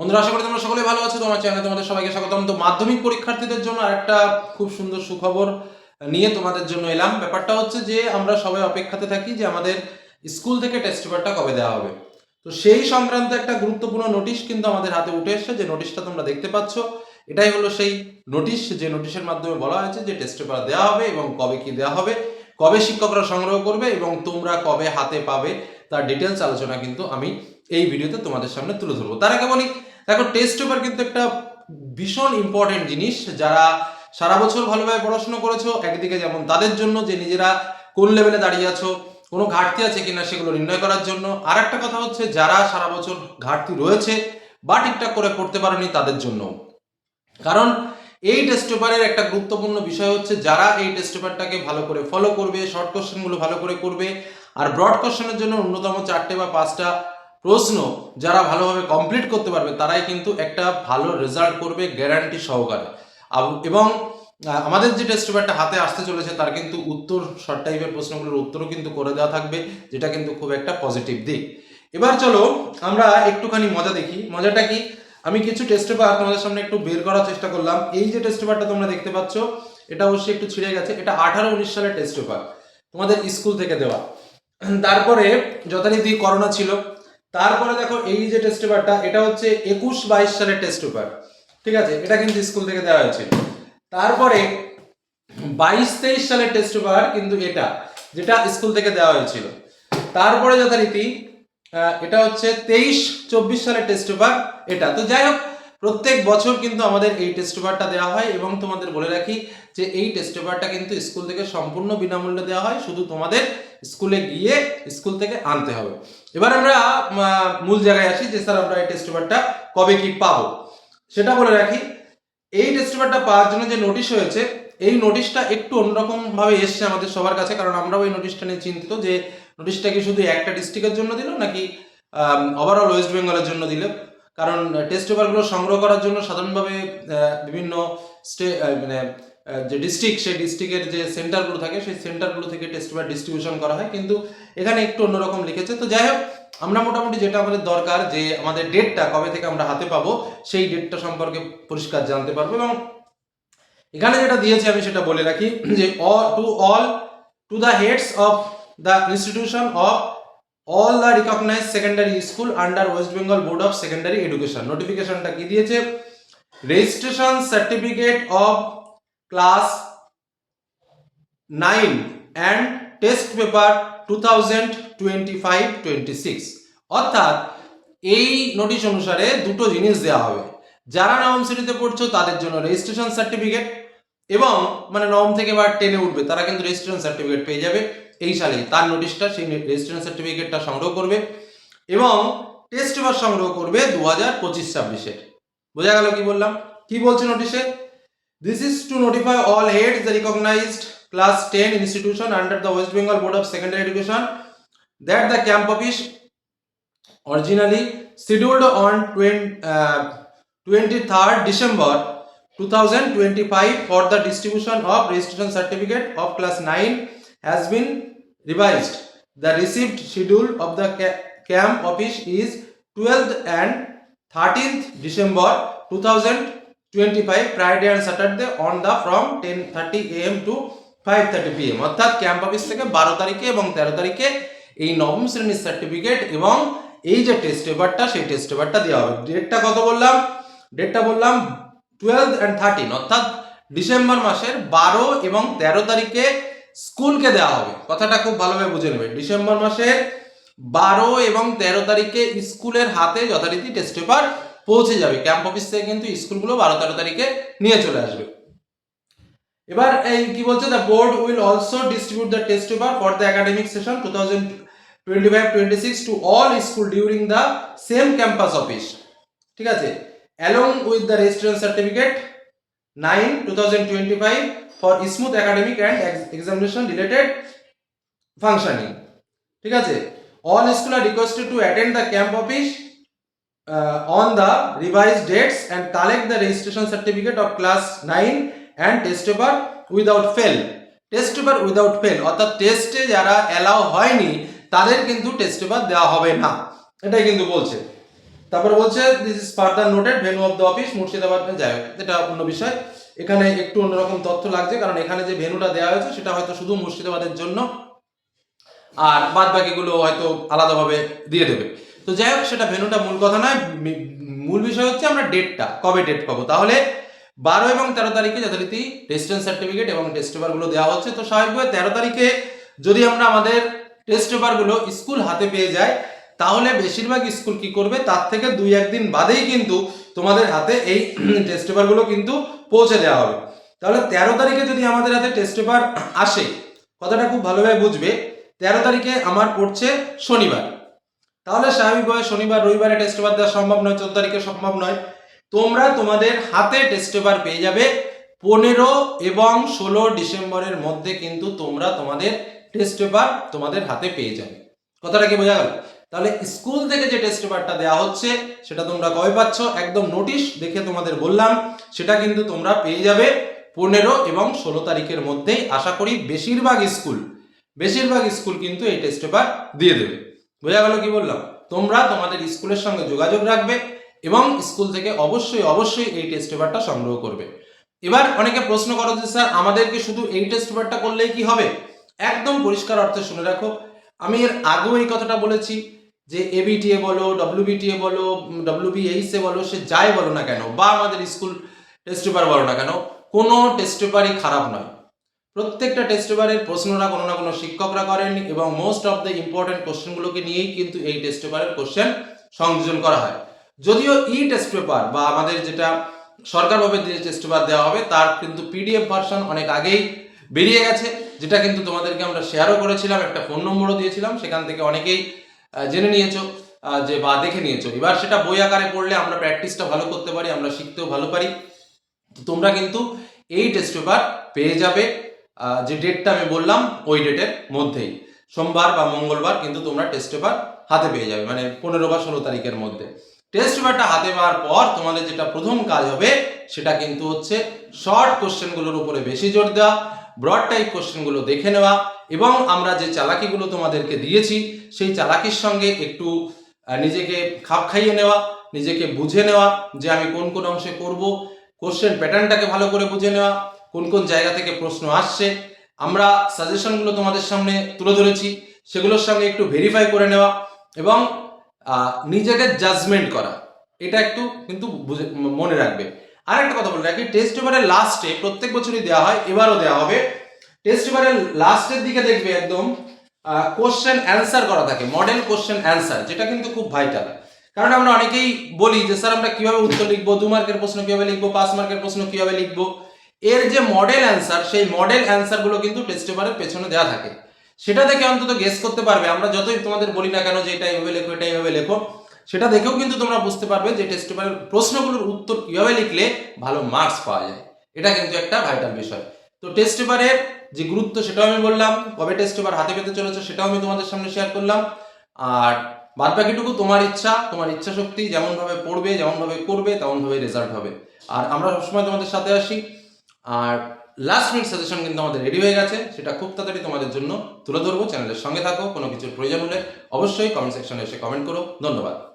বন্ধুরা, আশা করি তোমরা সকলে ভালো আছো। তোমার চ্যানেলে তোমাদের সবাইকে স্বাগতম। তো মাধ্যমিক পরীক্ষার্থীদের জন্য আরেকটা খুব সুন্দর সুখবর নিয়ে তোমাদের জন্য এলাম। ব্যাপারটা হচ্ছে যে, আমরা সবাই অপেক্ষাতে থাকি যে আমাদের স্কুল থেকে টেস্ট পেপারটা কবে দেওয়া হবে। তো সেই সংক্রান্ত একটা গুরুত্বপূর্ণ নোটিশ কিন্তু আমাদের হাতে উঠে এসেছে। যে নোটিশটা তোমরা দেখতে পাচ্ছ। এটাই হলো সেই নোটিশ যে নোটিশের মাধ্যমে বলা হয়েছে যে টেস্ট পেপার দেওয়া হবে এবং কবে কি দেওয়া হবে, কবে শিক্ষকরা সংগ্রহ করবে এবং তোমরা কবে হাতে পাবে, তার ডিটেলস আলোচনা কিন্তু আমি এই ভিডিওতে তোমাদের সামনে তুলে ধরবো। তার আগে বলি দেখো টেস্ট পেপার কিন্তু একটা ভীষণ ইম্পর্টেন্ট জিনিস। যারা সারা বছর ভালোভাবে পড়াশোনা করেছ, একদিকে যেমন তাদের জন্য যে নিজেরা কোন লেভেলে দাঁড়িয়ে আছো, কোনো ঘাটতি আছে কিনা সেগুলো নির্ণয় করার জন্য। আর একটা কথা হচ্ছে, যারা সারা বছর ঘাটতি রয়েছে বা ঠিকঠাক করে পড়তে পারেনি তাদের জন্য। কারণ এই টেস্ট পেপারের একটা গুরুত্বপূর্ণ বিষয় হচ্ছে, যারা এই টেস্ট পেপারটাকে ভালো করে ফলো করবে শর্ট কোশ্চেনগুলো ভালো করে করবে, আর ব্রড কোশ্চেনের জন্য অন্যতম চারটে বা পাঁচটা প্রশ্ন যারা ভালোভাবে কমপ্লিট করতে পারবে, তারাই কিন্তু একটা ভালো রেজাল্ট করবে গ্যারান্টি সহকারে। এবং আমাদের যে টেস্ট পেপারটা হাতে আসতে চলেছে, তার কিন্তু উত্তর শর্ট টাইপের প্রশ্নগুলোর উত্তরও কিন্তু করে দেওয়া থাকবে, যেটা কিন্তু খুব একটা পজিটিভ দিক। এবার চলো, আমরা একটুখানি মজা দেখি। মজাটা কি? আমি কিছু টেস্ট পেপার তোমাদের সামনে একটু বের করার চেষ্টা করলাম। এই যে টেস্ট পেপারটা তোমরা দেখতে পাচ্ছ, এটা অবশ্যই একটু ছিঁড়ে গেছে। এটা আঠারো উনিশ সালের টেস্ট পেপার তোমাদের স্কুল থেকে দেওয়া। তারপরে যথারীতি করোনা ছিল তারপরে দেখো এই যে টেস্ট পেপারটা এটা হচ্ছে একুশ বাইশ সালের টেস্ট পেপার ঠিক আছে? এটা কিন্তু স্কুল থেকে দেওয়া হয়েছে। তারপরে বাইশ তেইশ সালের টেস্ট পেপার কিন্তু এটা, যেটা স্কুল থেকে দেওয়া হয়েছিল। তারপরে যথারীতি এটা হচ্ছে তেইশ চব্বিশ সালের টেস্ট পেপার এটা। তো যাই হোক প্রত্যেক বছর কিন্তু আমাদের এই টেস্ট পেপারটা দেওয়া হয় এবং তোমাদের বলে রাখি যে এই টেস্ট পেপারটা কিন্তু স্কুল থেকে সম্পূর্ণ বিনামূল্যে দেওয়া হয়, শুধু তোমাদের স্কুলে গিয়ে স্কুল থেকে আনতে হবে। এবার আমরা মূল জায়গায় আসি যে স্যার আমরা এই টেস্ট পেপারটা কবে কি পাবো। সেটা বলে রাখি, এই টেস্ট পেপারটা পাওয়ার জন্য যে নোটিশ হয়েছে, এই নোটিশটা একটু অন্যরকম ভাবে এসছে আমাদের সবার কাছে, কারণ আমরাও এই নোটিশটা নিয়ে চিন্তিত যে নোটিশটা কি শুধু একটা ডিস্ট্রিক্টের জন্য দিল নাকি ওভারঅল ওয়েস্ট বেঙ্গলের জন্য দিল। কারণ টেস্ট পেপারগুলো সংগ্রহ করার জন্য সাধারণভাবে বিভিন্ন স্টে মানে যে ডিস্ট্রিক্ট সেই ডিস্ট্রিক্টের যে সেন্টারগুলো থাকে, সেই সেন্টারগুলো থেকে টেস্ট পেপার ডিস্ট্রিবিউশন করা হয়। কিন্তু এখানে একটু অন্যরকম লিখেছে। তো যাই হোক, আমরা মোটামুটি যেটা আমাদের দরকার যে আমাদের ডেটটা কবে থেকে আমরা হাতে পাবো, সেই ডেটটা সম্পর্কে পরিষ্কার জানতে পারব। এবং এখানে যেটা দিয়েছে আমি সেটা বলে রাখি যে to all to the heads of the institution of all the recognise secondary school under West Bengal board of secondary education নোটিফিকেশনটা কি দিয়েছে? Registration certificate of class nine and test paper two thousand twenty five twenty six অর্থাৎ, এই notice অনুসারে দুটো জিনিস দেওয়া হবে। যারা নবম শ্রেণীতে পড়ছো, তাদের জন্য রেজিস্ট্রেশন সার্টিফিকেট এবং মানে নবম থেকে বা টেনে উঠবে, তারা কিন্তু রেজিস্ট্রেশন সার্টিফিকেট পেয়ে যাবে। এই সালে তার নোটিশটা সেই রেজিস্ট্রেশন সার্টিফিকেটটা সংগ্রহ করবে এবং টেস্ট পেপার সংগ্রহ করবে দু হাজার পঁচিশ ছাব্বিশের বোঝা গেল কি বললাম? কি বলছে নোটিশে this is to notify all head the recognized class ten institution under the West Bengal board of secondary education that the camp office originally scheduled on twen twenty third December two thousand twenty five for the distribution of registration certificate of class nine has been revised. The received schedule of the ca- camp office is 12th and 13th December 2025 Friday and Saturday on the from 10:30 am to 5:30 pm অর্থাৎ camp office থেকে বারো তারিখে এবং তেরো তারিখে এই নবম শ্রেণির সার্টিফিকেট এবং এই যে টেস্ট পেপারটা সেই টেস্ট পেপারটা দেওয়া হবে। ডেটটা কত বললাম? ডেটটা বললাম টুয়েলভ অ্যান্ড থার্টিন অর্থাৎ ডিসেম্বর মাসের বারো এবং তেরো তারিখে স্কুলকে দেওয়া হবে। কথাটা খুব ভালোভাবে বুঝে নেবে ডিসেম্বর মাসের বারো এবং তেরো তারিখে স্কুলের হাতে যথারীতি টেস্ট পেপার পৌঁছে যাবে। ক্যাম্প অফিস থেকে কিন্তু স্কুলগুলো বারো তেরো তারিখে নিয়ে চলে আসবে। এবার এই কি বলছে? The board will also distribute the test paper for the academic session two thousand twenty five twenty six to all school during the same campus office ঠিক আছে? Along with the registration certificate nine two thousand twenty five for smooth academic and examination related functioning ঠিক আছে? All school are requested to attend the camp office on the the dates and and collect the registration certificate of class 9 and test without fail test paper without fail অর্থাৎ টেস্টে যারা allow হয়নি, তাদের কিন্তু test paper দেওয়া হবে না। এটাই কিন্তু বলছে। তারপরে বলছে this is further noted venue of the office Murshidabad, যাই হোক, এটা অন্য বিষয়। এখানে একটু অন্যরকম তথ্য লাগছে, কারণ এখানে যে ভেনুটা দেওয়া হয়েছে সেটা হয়তো শুধু মুর্শিদাবাদের জন্য। আর বাদ বাকিগুলো হয়তো আলাদাভাবে দিয়ে দেবে। তো যাই হোক, সেটা ভেনুটা মূল কথা নয় মূল বিষয় হচ্ছে আমরা ডেটটা, কবে ডেট পাবো। তাহলে বারো এবং তেরো তারিখে যথারীতি টেস্টেন্স সার্টিফিকেট এবং টেস্ট পেপারগুলো দেওয়া হচ্ছে। তো স্বাভাবিকভাবে তেরো তারিখে যদি আমরা আমাদের টেস্ট পেপারগুলো স্কুল হাতে পেয়ে যাই তাহলে বেশিরভাগ স্কুল কি করবে? তার থেকে দুই, একদিন বাদেই কিন্তু তোমাদের হাতে এই টেস্ট পেপারগুলো কিন্তু পৌঁছে দেওয়া হবে। তাহলে তেরো তারিখে যদি আমাদের হাতে টেস্ট পেপার আসে, কথাটা খুব ভালোভাবে বুঝবে, তেরো তারিখে আমার পড়ছে শনিবার। তাহলে স্বাভাবিকভাবে শনিবার, রবিবারে টেস্ট পেপার দেওয়া সম্ভব নয়, চোদ্দ তারিখে সম্ভব নয়। তোমরা তোমাদের হাতে টেস্ট পেপার পেয়ে যাবে, পনেরো এবং ষোলো ডিসেম্বরের মধ্যে কিন্তু তোমরা তোমাদের টেস্ট পেপার তোমাদের হাতে পেয়ে যাবে। কথাটা কি বোঝা গেল? তাহলে স্কুল থেকে যে টেস্ট পেপারটা দেওয়া হচ্ছে, সেটা তোমরা কবে পাচ্ছ? একদম নোটিশ দেখে তোমাদের বললাম। সেটা কিন্তু তোমরা পেয়ে যাবে পনেরো এবং ষোলো তারিখের মধ্যেই। আশা করি বেশিরভাগ স্কুল বেশিরভাগ স্কুল কিন্তু এই টেস্ট পেপার দিয়ে দেবে। বোঝা গেল কি বললাম? তোমরা তোমাদের স্কুলের সঙ্গে যোগাযোগ রাখবে এবং স্কুল থেকে অবশ্যই অবশ্যই এই টেস্ট পেপারটা সংগ্রহ করবে। এবার অনেকে প্রশ্ন করো যে, স্যার, আমাদেরকে শুধু এই টেস্ট পেপারটা করলেই কি হবে? একদম পরিষ্কার অর্থে শুনে রাখো। আমি এর আগেও এই কথাটা বলেছি। যে এবিটিএ বলো ডব্লিউবিটিএ বলো ডব্লিউবিএইচএ বলো, সে যাই বলো না কেন, বা আমাদের স্কুল টেস্ট পেপার বলো না কেন, কোনো টেস্ট পেপারই খারাপ নয়। প্রত্যেকটা টেস্ট পেপারের প্রশ্নরা কোনো না কোনো শিক্ষকরা করেন এবং মোস্ট অফ দ্য ইম্পর্টেন্ট কোশ্চেনগুলোকে নিয়েই কিন্তু এই টেস্ট পেপারের কোশ্চেন সংযোজন করা হয়। যদিও ই টেস্ট পেপার বা আমাদের যেটা সরকারভাবে যে টেস্ট পেপার দেওয়া হবে, তার কিন্তু পিডিএফ ভার্সন অনেক আগেই বেরিয়ে গেছে, যেটা কিন্তু তোমাদেরকে আমরা শেয়ারও করেছিলাম, একটা ফোন নম্বরও দিয়েছিলাম, সেখান থেকে অনেকেই জেনে নিয়েছো যে বা দেখে নিয়েছো। এবার সেটা বই আকারে পড়লে আমরা প্র্যাকটিসটা ভালো করতে পারি, আমরা শিখতেও ভালো পারি। তো তোমরা কিন্তু এই টেস্ট পেপার পেয়ে যাবে যে ডেটটা আমি বললাম, ওই ডেটের মধ্যেই। সোমবার বা মঙ্গলবার কিন্তু তোমরা টেস্ট পেপার হাতে পেয়ে যাবে মানে পনেরো বা ষোলো তারিখের মধ্যে। টেস্ট পেপারটা হাতে পাওয়ার পর তোমাদের যেটা প্রথম কাজ হবে, সেটা কিন্তু হচ্ছে শর্ট কোশ্চেনগুলোর উপরে বেশি জোর দেওয়া ব্রড টাইপ কোশ্চেনগুলো দেখে নেওয়া এবং আমরা যে চালাকিগুলো তোমাদেরকে দিয়েছি, সেই চালাকির সঙ্গে একটু নিজেকে খাপ খাইয়ে নেওয়া, নিজেকে বুঝে নেওয়া যে আমি কোন কোন অংশে করব কোশ্চেন প্যাটার্নটাকে ভালো করে বুঝে নেওয়া, কোন কোন জায়গা থেকে প্রশ্ন আসছে। আমরা সাজেশনগুলো তোমাদের সামনে তুলে ধরেছি, সেগুলোর সঙ্গে একটু ভেরিফাই করে নেওয়া এবং নিজেকে জাজমেন্ট করা। এটা একটু কিন্তু মনে রাখবে। আর একটা কথা বলে রাখি টেস্ট পেপারের লাস্টে প্রত্যেক বছরই দেওয়া হয়, এবারও দেওয়া হবে। টেস্ট পেপারের লাস্টের দিকে দেখবে একদম কোশ্চেন অ্যান্সার করা থাকে মডেল কোশ্চেন অ্যান্সার যেটা কিন্তু খুব ভাইটাল কারণ আমরা অনেকেই বলি যে, স্যার, আমরা কীভাবে উত্তর লিখব? দু মার্কের প্রশ্ন কীভাবে লিখব? পাঁচ মার্কের প্রশ্ন কীভাবে লিখব? এর যে মডেল অ্যান্সার সেই মডেল অ্যান্সারগুলো কিন্তু টেস্ট পেপারের পেছনে দেওয়া থাকে। সেটা দেখে অন্তত গেস করতে পারবে। আমরা যতই তোমাদের বলি না কেন যে, এটা এইভাবে লেখো, এটা এইভাবে লেখো। সেটা দেখেও কিন্তু তোমরা বুঝতে পারবে যে টেস্ট পেপারের প্রশ্নগুলোর উত্তর কীভাবে লিখলে ভালো মার্কস পাওয়া যায়। এটা কিন্তু একটা ভাইটাল বিষয়। তো টেস্ট পেপারের যে গুরুত্ব সেটাও আমি বললাম, কবে টেস্ট পেপার হাতে পেতে চলেছে সেটাও আমি তোমাদের সামনে শেয়ার করলাম। আর বাদ বাকিটুকু তোমার ইচ্ছা তোমার ইচ্ছা শক্তি যেমন ভাবে পড়বে, যেমন ভাবে করবে, তেমন ভাবে রেজাল্ট হবে। আর আমরা সবসময় তোমাদের সাথে আসি। আর লাস্ট মিনিট সাজেশন কিন্তু আমাদের রেডি হয়ে গেছে, সেটা খুব তাড়াতাড়ি তোমাদের জন্য তুলে ধরবো। চ্যানেলের সঙ্গে থাকো, কোনো কিছুর প্রয়োজন হলে অবশ্যই কমেন্ট সেকশনে এসে কমেন্ট করো। ধন্যবাদ।